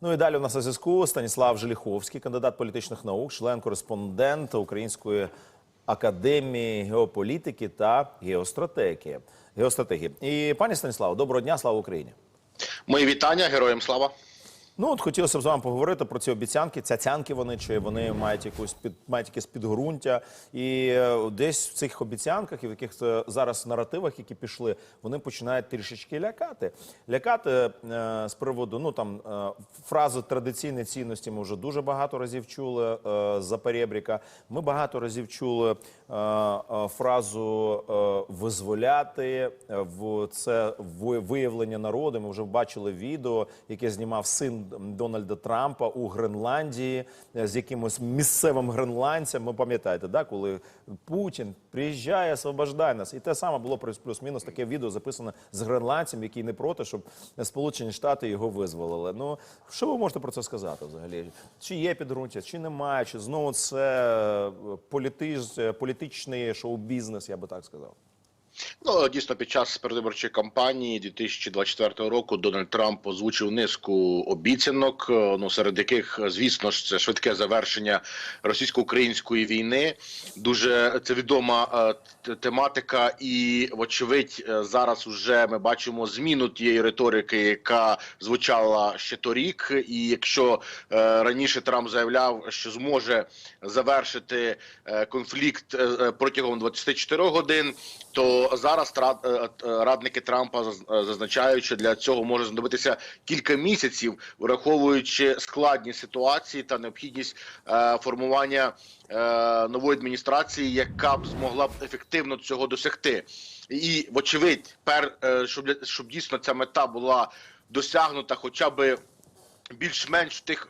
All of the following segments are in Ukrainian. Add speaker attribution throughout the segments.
Speaker 1: Ну і далі у нас на зв'язку Станіслав Желіховський, кандидат політичних наук, член-кореспондент Української академії геополітики та геостратегії. Геостратегії. І пані Станіславо, доброго дня, слава Україні.
Speaker 2: Мої вітання, героям слава.
Speaker 1: Ну от хотілося б з вами поговорити про ці обіцянки. Цяцянки вони чи вони мають якусь під мають якесь підґрунтя, і е, десь в цих обіцянках і в яких зараз наративах, які пішли, вони починають трішечки лякати. Лякати е, з приводу ну там е, фрази традиційні цінності. Ми вже дуже багато разів чули е, за Перебріка. Ми багато разів чули е, е, фразу е, визволяти е, в це виявлення народу. Ми вже бачили відео, яке знімав син Дональда Трампа у Гренландії е, з якимось місцевим гренландцем. Ви пам'ятаєте, да, коли Путін приїжджає, освобождає нас, і те саме було плюс- плюс-мінус таке відео записане з гренландцем, який не проти, щоб Сполучені Штати його визволили. Ну що ви можете про це сказати взагалі? Чи є підґрунтя, чи немає, чи знову це е, політич, е, політичний шоу-бізнес, я би так сказав.
Speaker 2: Ну дійсно, під час передвиборчої кампанії 2024 року Дональд Трамп озвучив низку обіцянок. е, Ну серед яких, е, звісно ж, це швидке завершення російсько-української війни. Дуже це відома е, тематика, і вочевидь, зараз вже ми бачимо зміну тієї риторики, яка звучала ще торік. І якщо раніше Трамп заявляв, що зможе завершити конфлікт протягом 24 годин, то зараз тра- е, е, радники Трампа е, зазначають, що для цього може знадобитися кілька місяців, враховуючи складність ситуації та необхідність формування нової адміністрації, яка б змогла б ефективно цього досягти. І вочевидь, пер щоб щоб дійсно ця мета була досягнута, хоча би більш-менш в тих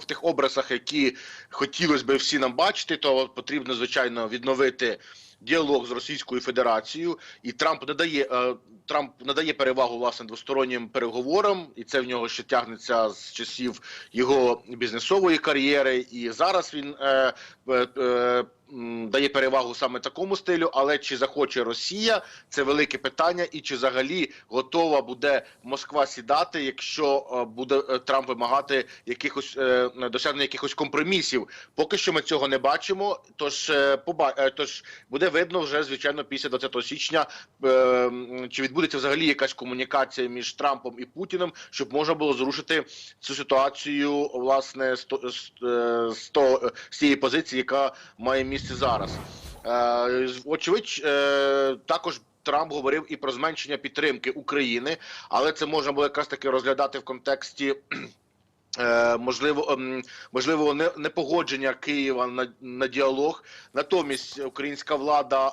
Speaker 2: в тих образах, які хотілося б всі нам бачити, то потрібно звичайно відновити діалог з Російською Федерацією, і Трамп надає е, Трамп надає перевагу власне двостороннім переговорам, і це в нього ще тягнеться з часів його бізнесової кар'єри. І зараз він е, е, е, дає перевагу саме такому стилю. Але чи захоче Росія, це велике питання, і чи взагалі готова буде Москва сідати, якщо е, буде е, Трамп вимагати якихось е, досягнення якихось компромісів? Поки що ми цього не бачимо. Тож поба тож буде видно вже звичайно після 20 січня, чи відбудеться взагалі якась комунікація між Трампом і Путіним, щоб можна було зрушити цю ситуацію власне з, з, е, з, з цієї позиції, яка має місце зараз. Е, Очевидь, е, також. Трамп говорив і про зменшення підтримки України, але це можна було якраз таки розглядати в контексті можливо, ем, можливо, не, не Києва на, на діалог. Натомість українська влада е,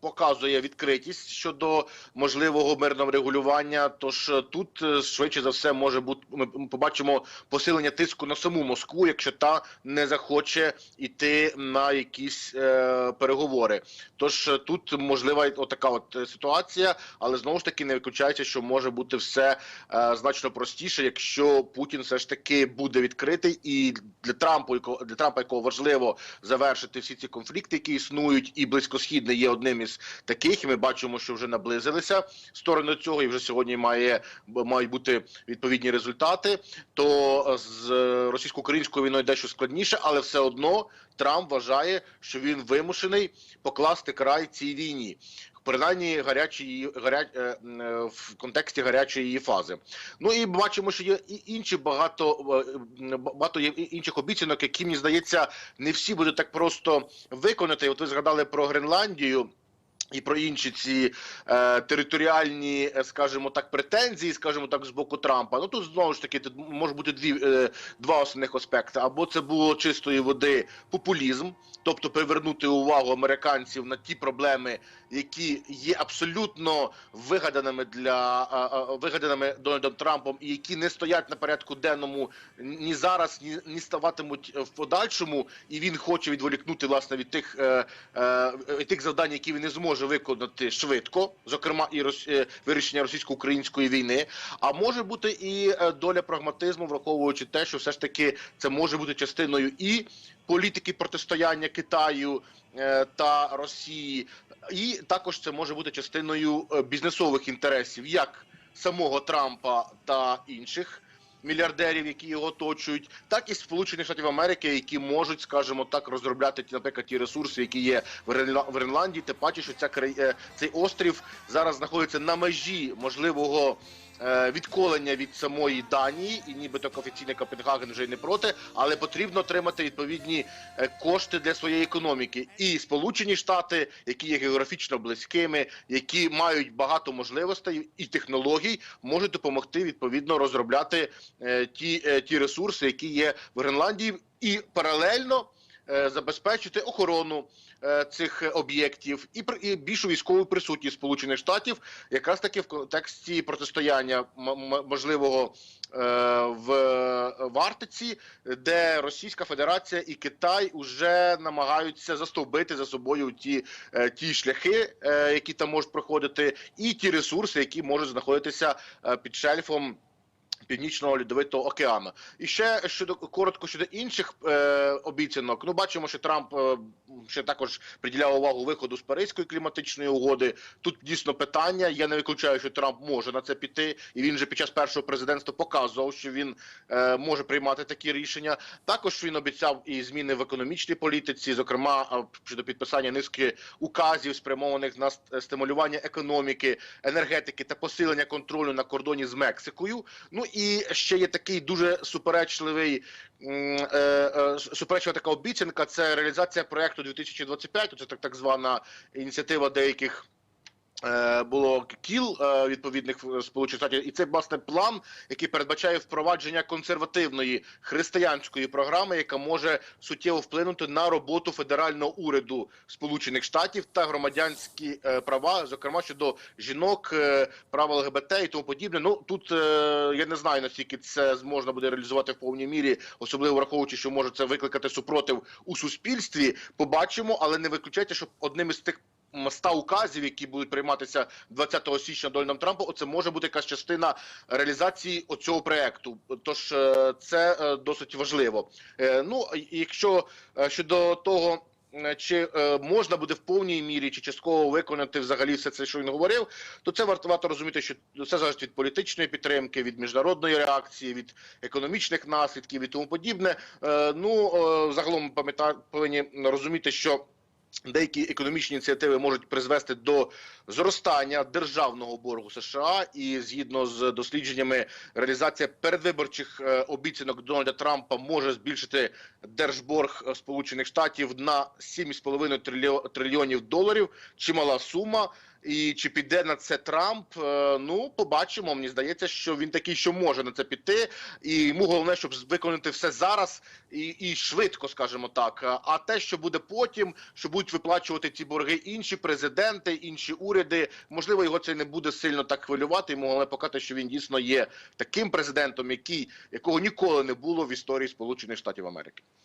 Speaker 2: показує відкритість щодо можливого мирного регулювання. Тож е, тут е, швидше за все може бути. Ми побачимо посилення тиску на саму Москву, якщо та не захоче йти на якісь е, переговори. Тож е, тут можлива отака от е, ситуація, але знову ж таки не виключається, що може бути все е, значно простіше, якщо Путін все ж таки буде відкритий, і для Трампу, для Трампа, якого важливо завершити всі ці конфлікти, які існують, і близькосхідний є одним із таких. І ми бачимо, що вже наблизилися сторони цього, і вже сьогодні має мають бути відповідні результати. То е, з російсько-українською війною дещо складніше, але все одно Трамп вважає, що він вимушений покласти край цій війні. Принаймні гарячі гаря, е, е, в контексті гарячої її фази. Ну і бачимо, що є і інші багато е, багато є інших обіцянок, які мені здається, не всі будуть так просто виконати. От ви згадали про Гренландію. І про інші ці е, територіальні, е, скажімо так, претензії, скажімо так, з боку Трампа. Ну тут знову ж таки може бути дві е, два основних аспекти. Або це було чистої води популізм, тобто привернути увагу американців на ті проблеми, які є абсолютно вигаданими для е, е, вигаданими Дональдом Трампом, і які не стоять на порядку денному ні зараз, ні, ні ставатимуть в подальшому, і він хоче відволікнути власне від тих е, е, від тих завдань, які він не зможе виконати швидко, зокрема і е, вирішення російсько-української війни. А може бути і е, доля прагматизму, враховуючи те, що все ж таки це може бути частиною і політики протистояння Китаю е, та Росії, і також це може бути частиною бізнесових інтересів як самого Трампа та інших мільярдерів, які його оточують, так і Сполучених Штатів Америки, які можуть, скажімо так, розробляти наприклад, ті ресурси, які є в Гренла- в Гренландії. Тим паче, що ця е, цей острів зараз знаходиться на межі можливого. Е, Відколення від самої Данії, і нібито офіційний Копенгаген вже й не проти, але потрібно отримати відповідні е, кошти для своєї економіки. І Сполучені Штати, які є географічно близькими, які мають багато можливостей і технологій, можуть допомогти відповідно розробляти е, ті, ті ресурси, які є в Гренландії, і паралельно забезпечити охорону е, цих е, об'єктів і, і більшу військову присутність Сполучених Штатів, якраз таки в контексті протистояння можливого е, в, в Арктиці, де Російська Федерація і Китай вже намагаються застовбити за собою ті, е, ті шляхи, е, які там можуть проходити, і ті ресурси, які можуть знаходитися е, під шельфом. Північного льодовитого океану, і ще щодо коротко щодо інших е, обіцянок. Ну бачимо, що Трамп е, ще також приділяв увагу виходу з Паризької кліматичної угоди. Тут дійсно питання. Я не виключаю, що Трамп може на це піти, і він же під час першого президентства показував, що він е, може приймати такі рішення. Також він обіцяв і зміни в економічній політиці, зокрема щодо підписання низки указів, спрямованих на стимулювання економіки, енергетики та посилення контролю на кордоні з Мексикою. Ну і ще є такий дуже суперечливий е, е, суперечлива така обіцянка. Це реалізація проекту 2025, Це так, так звана ініціатива деяких. Е, Було кіл е, відповідних сполучених штатів, і це власне план, який передбачає впровадження консервативної християнської програми, яка може суттєво вплинути на роботу федерального уряду Сполучених Штатів та громадянські е, права, зокрема щодо жінок, прав ЛГБТ і тому подібне. Ну тут я не знаю наскільки це можна буде реалізувати в повній мірі, особливо враховуючи, що може це викликати супротив у суспільстві. Побачимо, але не виключайте, щоб одним із тих. Ста указів, які будуть прийматися 20 січня Дональдом Трампом, це може бути якась частина реалізації оцього проекту. Тож е, це е, досить важливо. Е, Ну якщо щодо того. Чи можна буде в повній мірі чи частково виконати взагалі все це, що він говорив, то це варто розуміти, що все залежить від політичної підтримки, від міжнародної реакції, від економічних наслідків і тому подібне. Ну загалом пам'ята повинні розуміти, що. Деякі економічні ініціативи можуть призвести до зростання державного боргу США, і згідно з дослідженнями, реалізація передвиборчих е, обіцянок Дональда Трампа може збільшити держборг Сполучених Штатів на 7,5 трильйо- трильйонів доларів. Чимала сума. І чи піде на це Трамп? Е, Ну, побачимо. Мені здається, що він такий, що може на це піти, і йому головне, щоб виконати все зараз і, і швидко, скажімо так. А те, що буде потім, що будуть виплачувати ці борги інші президенти, інші уряди, можливо, його це не буде сильно так хвилювати. Йому головне показати, що він дійсно є таким президентом, який якого ніколи не було в історії Сполучених Штатів Америки.